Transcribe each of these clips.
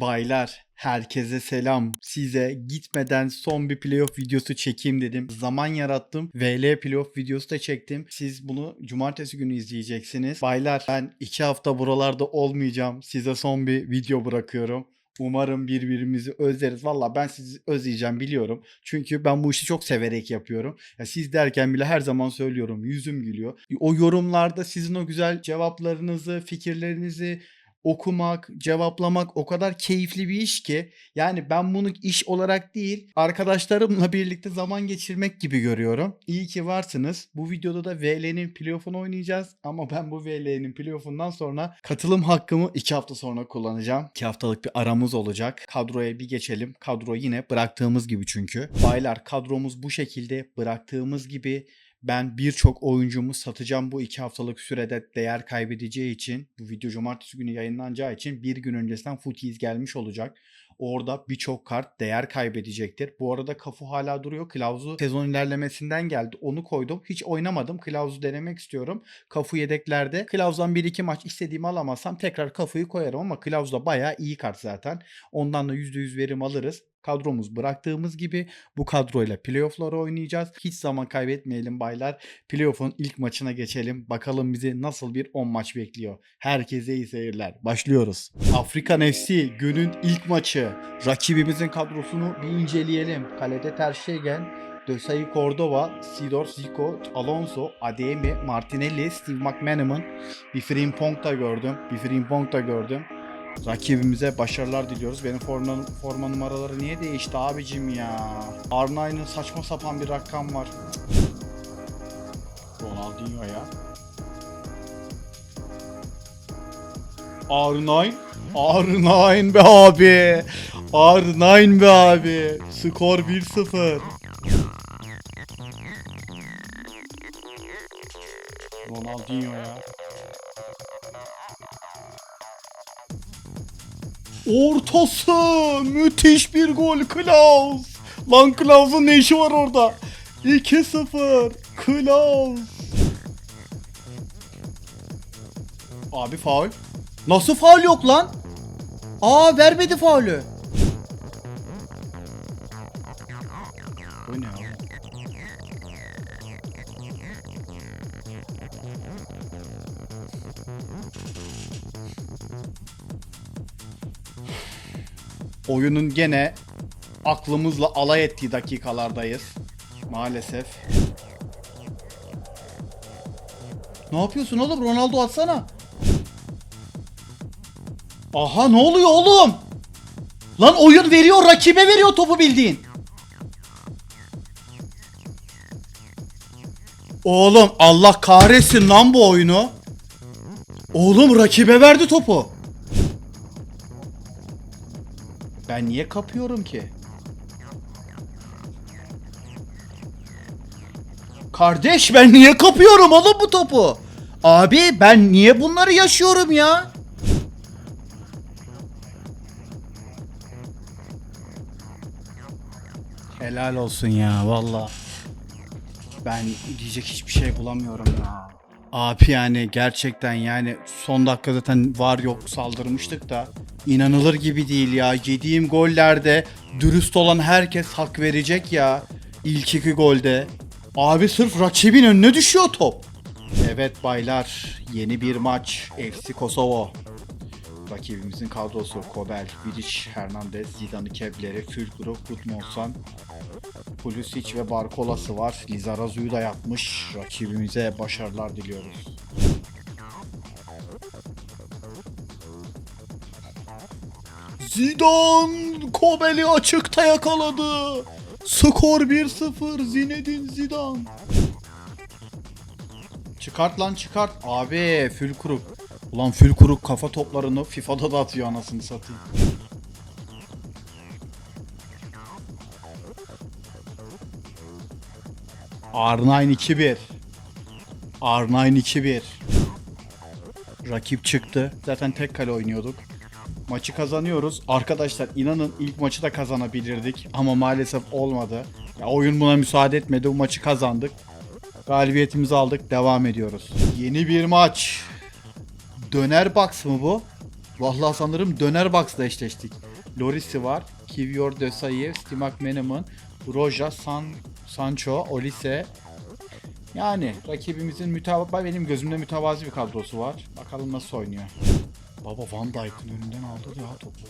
Baylar, herkese selam. Size gitmeden son bir playoff videosu çekeyim dedim. Zaman yarattım. VL playoff videosu da çektim. Siz bunu cumartesi günü izleyeceksiniz. Baylar, ben iki hafta buralarda olmayacağım. Size son bir video bırakıyorum. Umarım birbirimizi özleriz. Valla ben sizi özleyeceğim biliyorum. Çünkü ben bu işi çok severek yapıyorum. Ya siz derken bile her zaman söylüyorum. Yüzüm gülüyor. O yorumlarda sizin o güzel cevaplarınızı, fikirlerinizi okumak, cevaplamak o kadar keyifli bir iş ki yani ben bunu iş olarak değil arkadaşlarımla birlikte zaman geçirmek gibi görüyorum. İyi ki varsınız. Bu videoda da VL'nin playoff'unu oynayacağız ama ben bu VL'nin playoff'undan sonra katılım hakkımı 2 hafta sonra kullanacağım. 2 haftalık bir aramız olacak. Kadroya bir geçelim. Kadro yine bıraktığımız gibi çünkü. Baylar kadromuz bu şekilde bıraktığımız gibi ben birçok oyuncumu satacağım bu iki haftalık sürede değer kaybedeceği için bu video cumartesi günü yayınlanacağı için bir gün öncesinden Footies gelmiş olacak. Orada birçok kart değer kaybedecektir. Bu arada Kafu hala duruyor. Kılavuzu sezon ilerlemesinden geldi. Onu koydum. Hiç oynamadım. Kılavuzu denemek istiyorum. Kafu yedeklerde. Kılavuzdan 1-2 maç istediğimi alamazsam tekrar Kafu'yu koyarım ama Kılavuz da bayağı iyi kart zaten. Ondan da %100 verim alırız. Kadromuz bıraktığımız gibi bu kadroyla playoff'ları oynayacağız. Hiç zaman kaybetmeyelim baylar. Playoff'un ilk maçına geçelim. Bakalım bizi nasıl bir 10 maç bekliyor. Herkese iyi seyirler. Başlıyoruz. Afrikan FC günün ilk maçı. Rakibimizin kadrosunu bir inceleyelim. Kalede Ter Stegen, Dösay Cordova, Sidor Zico, Alonso, Ademi, Martinelli, Steve McManaman, bir Frimpong gördüm. Bir Frimpong gördüm. Rakibimize başarılar diliyoruz. Benim forma, forma numaraları niye değişti abicim ya? R9'ın saçma sapan bir rakam var. Ronaldinho ya. R9 R9 be abi. R9 be abi. Skor 1-0. Ronaldinho ya. Ortası! Müthiş bir gol Klaus! Lan Klaus'un ne işi var orada? 2-0 Klaus! Abi faul. Nasıl faul yok lan? Aa vermedi faulü. Bu ne abi? Oyunun gene aklımızla alay ettiği dakikalardayız. Maalesef. Ne yapıyorsun oğlum? Ronaldo atsana. Aha ne oluyor oğlum? Lan oyun veriyor, rakibe veriyor topu bildiğin. Oğlum Allah kahretsin lan bu oyunu. Oğlum rakibe verdi topu. Ben niye kapıyorum ki? Kardeş ben niye kapıyorum oğlum bu topu? Abi ben niye bunları yaşıyorum ya? Helal olsun ya valla. Ben diyecek hiçbir şey bulamıyorum ya. Abi yani gerçekten yani son dakika zaten var yok saldırmıştık da inanılır gibi değil ya. Yediğim gollerde dürüst olan herkes hak verecek ya. İlk iki golde. Abi sırf rakibin önüne düşüyor top. Evet baylar yeni bir maç FC Kosovo. Rakibimizin kadrosu Kobel, Vidic, Hernandez, Zidane, Kebleri, Fülkrug, Gudmundsson, Pulisic ve Barkolası var. Lizarazu'yu da yapmış. Rakibimize başarılar diliyoruz. Zidane Kobel'i açıkta yakaladı. Skor 1-0 Zinedine Zidane. Çıkart lan çıkart. Abi Fülkuruk. Ulan Fülkuruk kafa toplarını FIFA'da da atıyor anasını satayım. R9 2-1. R9 2-1. Rakip çıktı. Zaten tek kale oynuyorduk. Maçı kazanıyoruz. Arkadaşlar inanın ilk maçı da kazanabilirdik ama maalesef olmadı. Ya oyun buna müsaade etmedi. Bu maçı kazandık. Galibiyetimizi aldık. Devam ediyoruz. Yeni bir maç. Döner box mı bu? Vallahi sanırım Döner Box'la eşleştik. Loris'i var. Kivior Desailly, Stimac Meneman, Roja, San, Sancho, Olise. Yani rakibimizin mütevazı, benim gözümde mütevazi bir kadrosu var. Bakalım nasıl oynuyor. Baba Van Dijk'ın önünden aldı ya topu.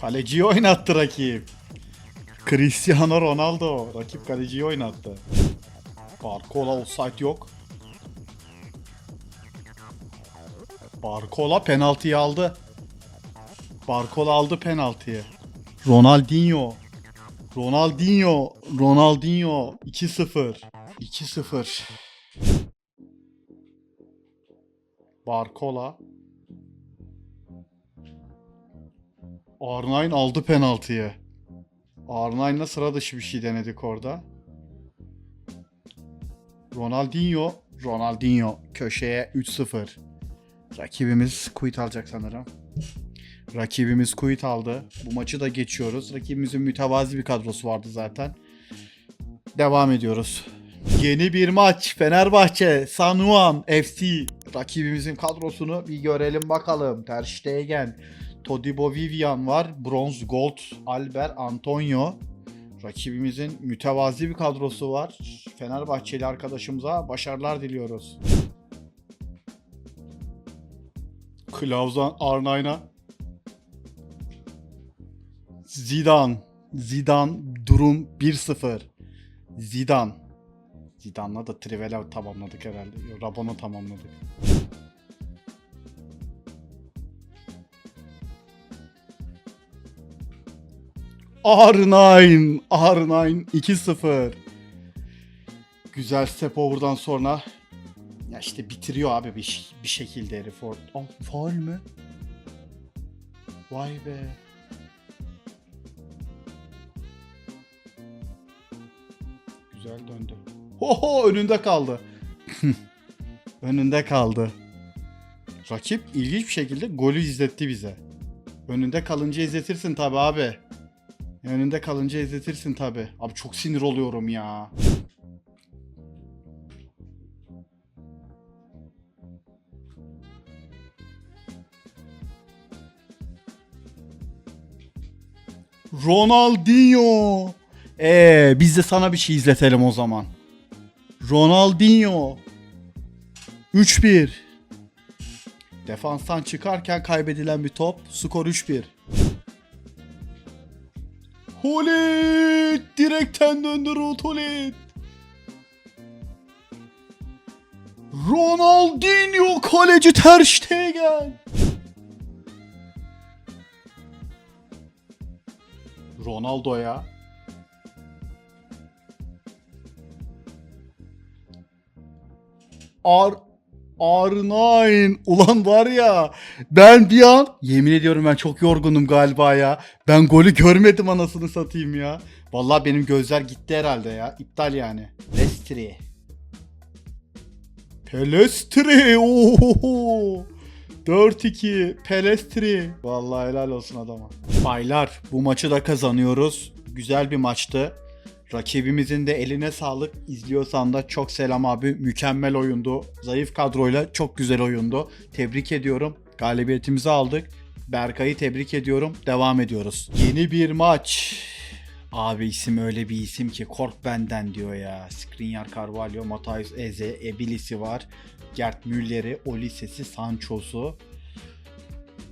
Kaleciyi oynattı rakip. Cristiano Ronaldo. Rakip kaleciyi oynattı. Barcola offside yok. Barcola penaltıyı aldı. Barcola aldı penaltıyı. Ronaldinho. Ronaldinho. Ronaldinho. 2-0. 2-0. Barcola. R9 aldı penaltıyı. R9'la sıra dışı bir şey denedik orada. Ronaldinho. Ronaldinho köşeye 3-0. Rakibimiz quit alacak sanırım. Rakibimiz quit aldı. Bu maçı da geçiyoruz. Rakibimizin mütevazi bir kadrosu vardı zaten. Devam ediyoruz. Yeni bir maç. Fenerbahçe, San Juan FC. Rakibimizin kadrosunu bir görelim bakalım. Ter Stegen, Todibo Vivian var. Bronze Gold, Albert Antonio. Rakibimizin mütevazi bir kadrosu var. Fenerbahçeli arkadaşımıza başarılar diliyoruz. Klaus'dan R9'a. Zidane. Zidane durum 1-0. Zidane. Zidane'la da Trivela tamamladık herhalde. Rabon'u tamamladık. R9. R9 2-0. Güzel step over'dan sonra ya işte bitiriyor abi bir, bir şekilde herif orada. Oh, faul mü? Vay be. Güzel döndü. Oho önünde kaldı. önünde kaldı. Rakip ilginç bir şekilde golü izletti bize. Önünde kalınca izletirsin tabi abi. Önünde kalınca izletirsin tabi. Abi çok sinir oluyorum ya. Ronaldinho. Ee, biz de sana bir şey izletelim o zaman. Ronaldinho. 3-1. Defanstan çıkarken kaybedilen bir top. Skor 3-1. Holit! Direkten döndü Holit. Ronaldinho kaleci Ter Stegen. Ronaldo ya. R R9 ulan var ya ben bir an yemin ediyorum ben çok yorgunum galiba ya. Ben golü görmedim anasını satayım ya. Vallahi benim gözler gitti herhalde ya. İptal yani. Lestri. Pelestri. Ohoho. 4-2 Pelestri. Vallahi helal olsun adama. Baylar bu maçı da kazanıyoruz. Güzel bir maçtı. Rakibimizin de eline sağlık. İzliyorsan da çok selam abi. Mükemmel oyundu. Zayıf kadroyla çok güzel oyundu. Tebrik ediyorum. Galibiyetimizi aldık. Berkay'ı tebrik ediyorum. Devam ediyoruz. Yeni bir maç. Abi isim öyle bir isim ki kork benden diyor ya. Skriniar Carvalho, Matthijs Eze, Ebilis'i var. Gert Müller'i, Olises'i, Sancho'su.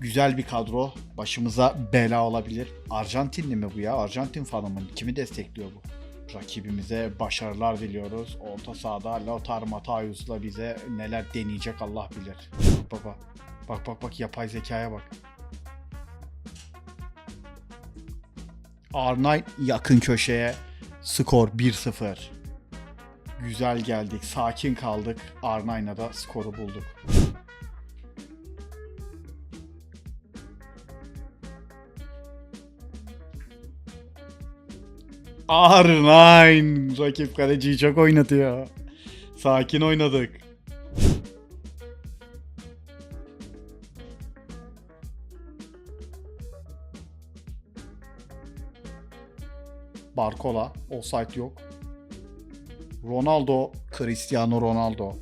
Güzel bir kadro. Başımıza bela olabilir. Arjantinli mi bu ya? Arjantin fanı mı? Kimi destekliyor bu? Rakibimize başarılar diliyoruz. Orta sahada Lautaro Matthäus'la bize neler deneyecek Allah bilir. Bak bak bak bak bak yapay zekaya bak. R9 yakın köşeye skor 1-0. Güzel geldik, sakin kaldık. R9'la da skoru bulduk. R9 rakip kaleciyi çok oynatıyor. Sakin oynadık. Barcola, offside yok. Ronaldo, Cristiano Ronaldo.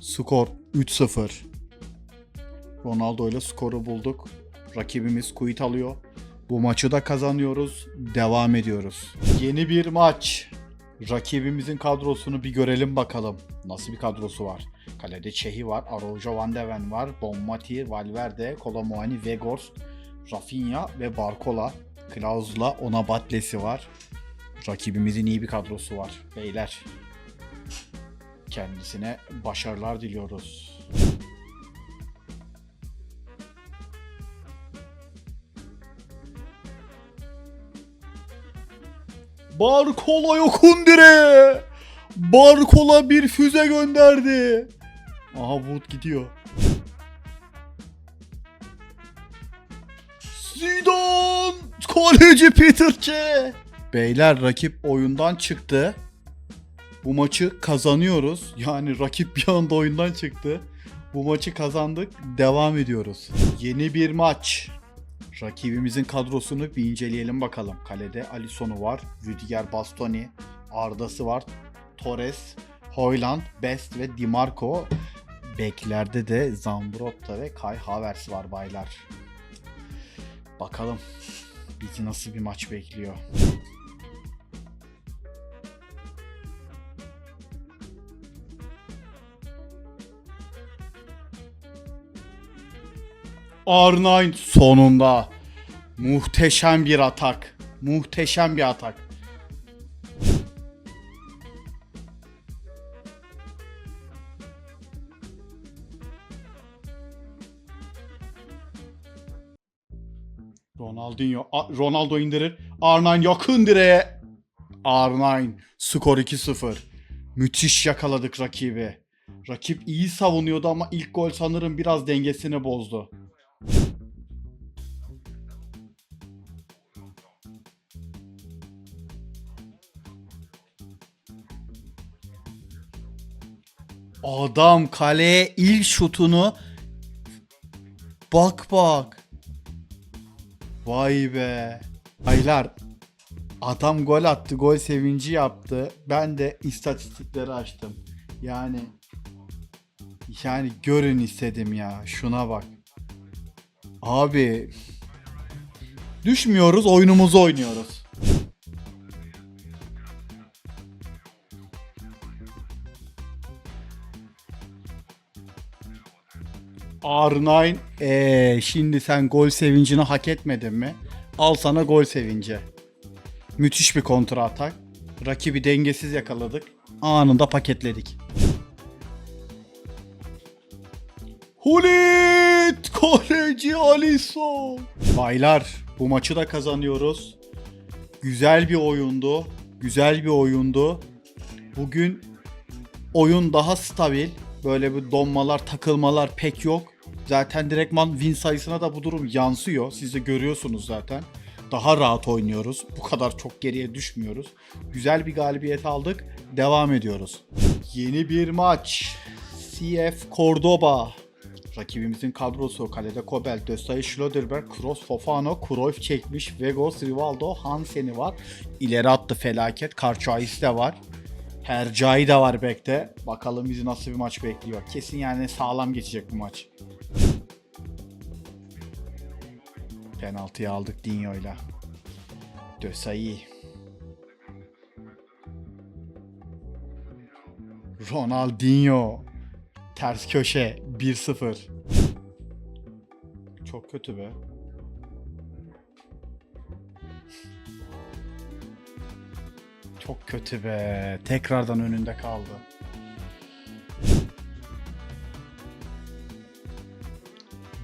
Skor 3-0. Ronaldo ile skoru bulduk. Rakibimiz quit alıyor. Bu maçı da kazanıyoruz. Devam ediyoruz. Yeni bir maç. Rakibimizin kadrosunu bir görelim bakalım. Nasıl bir kadrosu var? Kalede Çehi var, Araujo Van de Ven var, Bonmati, Valverde, Kolomuani, Vegors, Rafinha ve Barcola. Klaus'la Ona Batlesi var. Rakibimizin iyi bir kadrosu var. Beyler kendisine başarılar diliyoruz. Barkola yokun dire. Barkola bir füze gönderdi. Aha Wood gidiyor. Zidane! Kaleci Peter. Beyler rakip oyundan çıktı. Bu maçı kazanıyoruz. Yani rakip bir anda oyundan çıktı. Bu maçı kazandık. Devam ediyoruz. Yeni bir maç. Rakibimizin kadrosunu bir inceleyelim bakalım. Kalede Alisson'u var. Rüdiger Bastoni. Arda'sı var. Torres, Hoyland, Best ve Dimarco. Beklerde de Zambrotta ve Kai Havertz var baylar. Bakalım bizi nasıl bir maç bekliyor. R9 sonunda. Muhteşem bir atak. Muhteşem bir atak. Ronaldinho, Ronaldo indirir. R9 yakın direğe. R9 skor 2-0. Müthiş yakaladık rakibi. Rakip iyi savunuyordu ama ilk gol sanırım biraz dengesini bozdu. Adam kaleye ilk şutunu bak bak. Vay be. Aylar adam gol attı, gol sevinci yaptı. Ben de istatistikleri açtım. Yani yani görün istedim ya. Şuna bak. Abi düşmüyoruz, oyunumuzu oynuyoruz. R9 ee, şimdi sen gol sevincini hak etmedin mi? Al sana gol sevinci. Müthiş bir kontra atak. Rakibi dengesiz yakaladık. Anında paketledik. Hulit! Kaleci Alisson! Baylar bu maçı da kazanıyoruz. Güzel bir oyundu. Güzel bir oyundu. Bugün oyun daha stabil. Böyle bir donmalar, takılmalar pek yok. Zaten direktman win sayısına da bu durum yansıyor. Siz de görüyorsunuz zaten. Daha rahat oynuyoruz. Bu kadar çok geriye düşmüyoruz. Güzel bir galibiyet aldık. Devam ediyoruz. Yeni bir maç. CF Cordoba. Rakibimizin kadrosu kalede Kobel, Döstay, Schlöderberg, Kroos, Fofano, Cruyff çekmiş, Vegos, Rivaldo, Hansen'i var. İleri attı felaket. Karçais de var. Hercai de var bekte. Bakalım bizi nasıl bir maç bekliyor. Kesin yani sağlam geçecek bu maç. Penaltıyı aldık Dinho'yla. Dösayi. Ronaldinho. Ters köşe 1-0. Çok kötü be. Çok kötü be. Tekrardan önünde kaldı.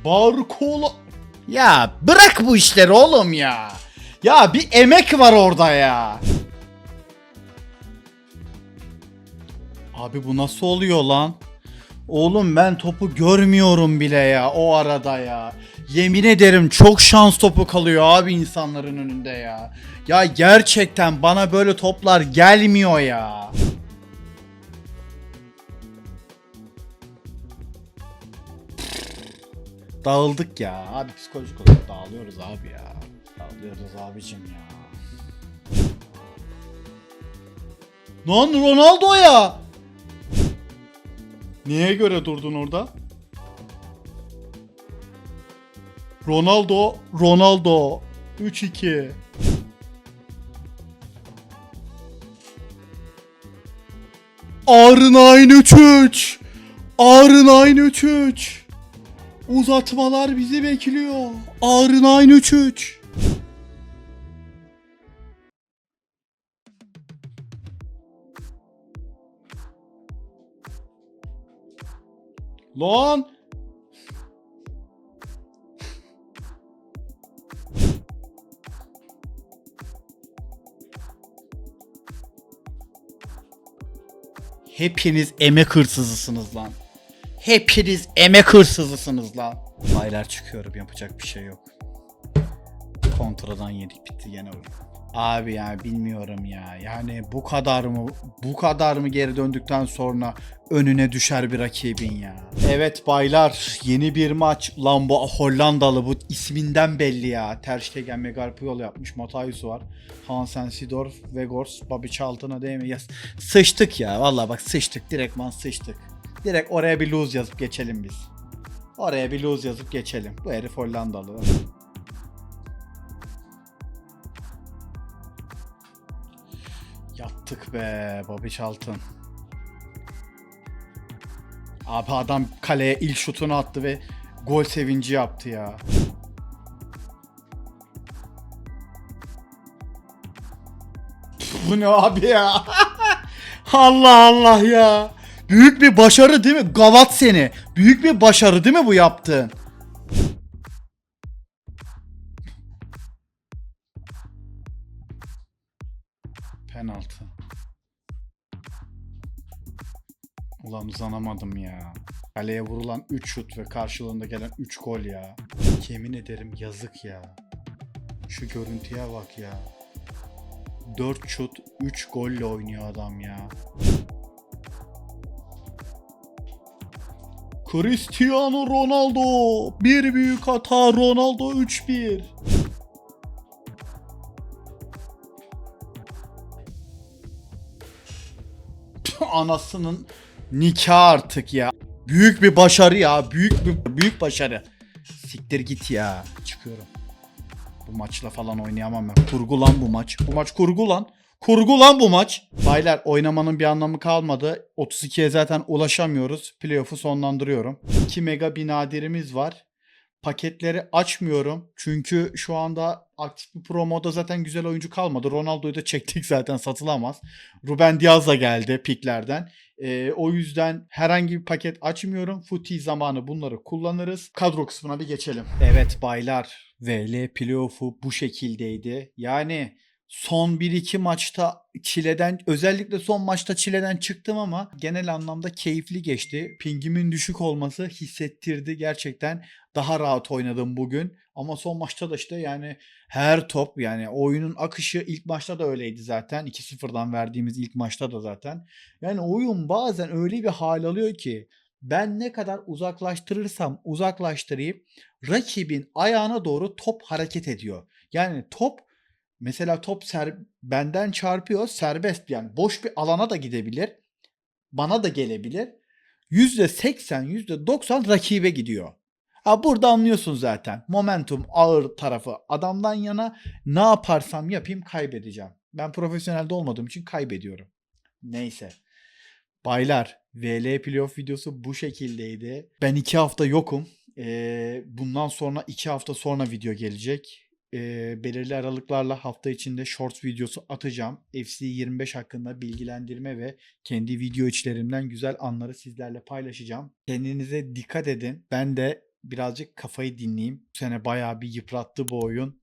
Barkola... Ya bırak bu işleri oğlum ya. Ya bir emek var orada ya. Abi bu nasıl oluyor lan? Oğlum ben topu görmüyorum bile ya o arada ya. Yemin ederim çok şans topu kalıyor abi insanların önünde ya. Ya gerçekten bana böyle toplar gelmiyor ya. Dağıldık ya. Abi psikolojik olarak dağılıyoruz abi ya. Dağılıyoruz abicim ya. Lan Ronaldo ya. Niye göre durdun orada? Ronaldo, Ronaldo. 3-2. Arın aynı 3-3. Arın aynı 3-3. Uzatmalar bizi bekliyor. Arın aynı 3-3. Lan! Hepiniz emek hırsızısınız lan. Hepiniz emek hırsızısınız lan. Baylar çıkıyorum yapacak bir şey yok. Kontradan yedik bitti gene oyun. Abi ya bilmiyorum ya. Yani bu kadar mı bu kadar mı geri döndükten sonra önüne düşer bir rakibin ya. Evet baylar yeni bir maç. Lan bu Hollandalı bu isminden belli ya. Ter Stegen Megal Puyol yapmış. Matthäus var. Hansen Sidorf, Vegors, Babic altına değil mi? Ya, sıçtık ya. Vallahi bak sıçtık. Direktman sıçtık. Direkt oraya bir lose yazıp geçelim biz. Oraya bir lose yazıp geçelim. Bu herif Hollandalı. Yattık be Babiç Altın. Abi adam kaleye ilk şutunu attı ve gol sevinci yaptı ya. Bu ne abi ya? Allah Allah ya. Büyük bir başarı değil mi? Gavat seni. Büyük bir başarı değil mi bu yaptığın? Penaltı. Ulan uzanamadım ya. Kaleye vurulan 3 şut ve karşılığında gelen 3 gol ya. Yemin ederim yazık ya. Şu görüntüye bak ya. 4 şut 3 golle oynuyor adam ya. Cristiano Ronaldo. Bir büyük hata Ronaldo 3-1. Anasının nikahı artık ya. Büyük bir başarı ya. Büyük bir büyük başarı. Siktir git ya. Çıkıyorum. Bu maçla falan oynayamam ben. Kurgu lan bu maç. Bu maç kurgu lan. Kurgu lan bu maç. Baylar oynamanın bir anlamı kalmadı. 32'ye zaten ulaşamıyoruz. Playoff'u sonlandırıyorum. 2 mega bir nadirimiz var. Paketleri açmıyorum. Çünkü şu anda aktif bir promoda zaten güzel oyuncu kalmadı. Ronaldo'yu da çektik zaten satılamaz. Ruben Diaz da geldi piklerden. Ee, o yüzden herhangi bir paket açmıyorum. Futi zamanı bunları kullanırız. Kadro kısmına bir geçelim. Evet baylar. VL playoff'u bu şekildeydi. Yani son 1-2 maçta çileden özellikle son maçta çileden çıktım ama genel anlamda keyifli geçti. Pingimin düşük olması hissettirdi gerçekten. Daha rahat oynadım bugün. Ama son maçta da işte yani her top yani oyunun akışı ilk maçta da öyleydi zaten. 2-0'dan verdiğimiz ilk maçta da zaten. Yani oyun bazen öyle bir hal alıyor ki ben ne kadar uzaklaştırırsam uzaklaştırayım rakibin ayağına doğru top hareket ediyor. Yani top mesela top ser, benden çarpıyor serbest yani boş bir alana da gidebilir. Bana da gelebilir. %80 %90 rakibe gidiyor. Ha burada anlıyorsun zaten. Momentum ağır tarafı adamdan yana ne yaparsam yapayım kaybedeceğim. Ben profesyonelde olmadığım için kaybediyorum. Neyse. Baylar VL playoff videosu bu şekildeydi. Ben iki hafta yokum. Ee, bundan sonra iki hafta sonra video gelecek. Ee, belirli aralıklarla hafta içinde shorts videosu atacağım. FC 25 hakkında bilgilendirme ve kendi video içlerimden güzel anları sizlerle paylaşacağım. Kendinize dikkat edin. Ben de birazcık kafayı dinleyeyim. Bu sene bayağı bir yıprattı bu oyun.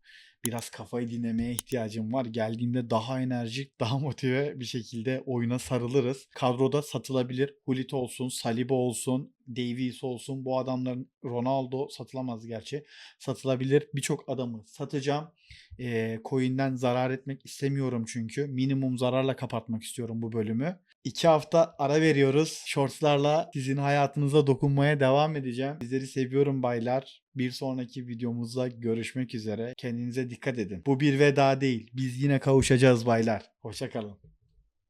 Biraz kafayı dinlemeye ihtiyacım var. Geldiğimde daha enerjik, daha motive bir şekilde oyuna sarılırız. Kadroda satılabilir. Hulit olsun, Saliba olsun, Davies olsun. Bu adamların Ronaldo satılamaz gerçi. Satılabilir. Birçok adamı satacağım. E, coin'den zarar etmek istemiyorum çünkü. Minimum zararla kapatmak istiyorum bu bölümü. İki hafta ara veriyoruz. Shortslarla sizin hayatınıza dokunmaya devam edeceğim. Sizleri seviyorum baylar. Bir sonraki videomuzda görüşmek üzere. Kendinize dikkat edin. Bu bir veda değil. Biz yine kavuşacağız baylar. Hoşçakalın.